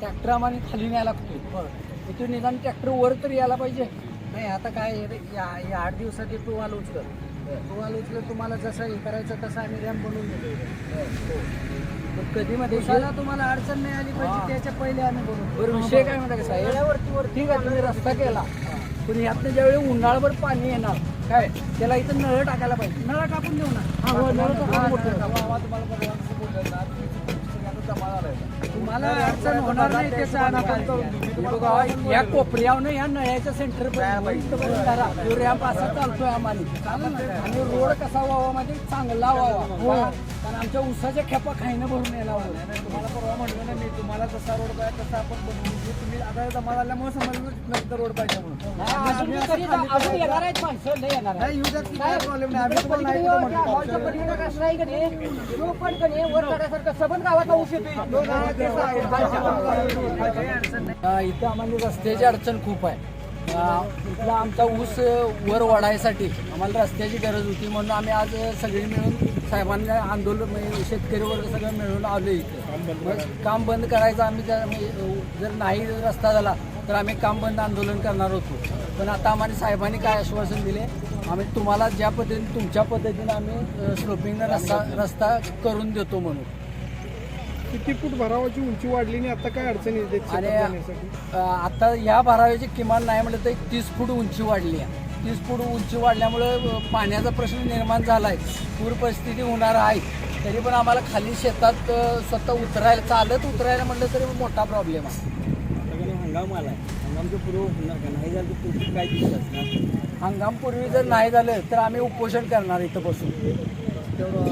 Tractor आम्हाला खाली न्यायला लागतो इथे निदान ट्रॅक्टर वर तर यायला पाहिजे. नाही आता काय या आठ दिवसात टू वाल उचल टू वाल उचल तुम्हाला जसं हे करायचं तसं आम्ही रॅम्प बनवून देतो पण कधी मध्ये तुम्हाला अडचण नाही आली हा. पाहिजे त्याच्या पहिले आम्ही बनवतो बरं विषय काय म्हणता साहेब? ठीक आहे तुम्ही रस्ता केला. पण यातनं ज्यावेळी उन्हाळभर पाणी येणार काय? त्याला इथं नळ टाकायला पाहिजे. नळा टाकून देऊ ना. तुम्हाला अडचण होणार नाही त्याचा हे या कोपऱ्यावनं या नळ्याच्या सेंटर पर्यंत रॅम्प असा चालतोय आम्हाला. आणि रोड कसा व्हावा म्हणजे चांगला व्हावा. कारण आमच्या उसाच्या खेपा खायनं भरून यायला हवं तुम्हाला जसा रोड पाहिजे तसा आपण बनवून देऊ. तुम्ही आता जमा झाल्यामुळे समजलं नंतर रोड पाहिजे म्हणून. नाही प्रॉब्लेम नाही आम्ही तुम्हाला नाही कुठं आहे. काही अडचण नाही? अ, इथं आम्हाला रस्त्याची अडचण खूप आहे. अ, इथला आमचा ऊस अ, वर वाढायसाठी आम्हाला रस्त्याची गरज होती म्हणून आम्ही आज सगळी मिळून साहेबांना आंदोलन म्हणजे शेतकरी वर्ग सगळं मिळून आलो इथं. मग काम बंद करायचं आम्ही त्या- म्हणजे, जर नाही रस्ता झाला तर आम्ही काम बंद आंदोलन करणार होतो. पण आता आम्हाला साहेबांनी काय आश्वासन दिले? आम्ही तुम्हाला ज्या पद्धतीने तुमच्या पद्धतीने आम्ही स्लोपिंगनं रस्ता रस्ता करून देतो म्हणून. किती फूट भरावाची उंची वाढली आणि आता काय अडचणी येते? आणि आता या भराव्याची किमान नाही म्हटलं तर एक तीस फूट उंची वाढली आहे. तीस फूट उंची वाढल्यामुळे पाण्याचा प्रश्न निर्माण झाला आहे पूर परिस्थिती होणार आहे. तरी पण आम्हाला खाली शेतात स्वतः उतरायला चालत उतरायला म्हटलं तरी मोठा प्रॉब्लेम आहे. हंगाम आलाय. हंगामच्या पूर्व होणार का? नाही झालं तर पुढची काय दिवस असणार? हंगामपूर्वी जर नाही झालं तर आम्ही उपोषण करणार इथं बसून.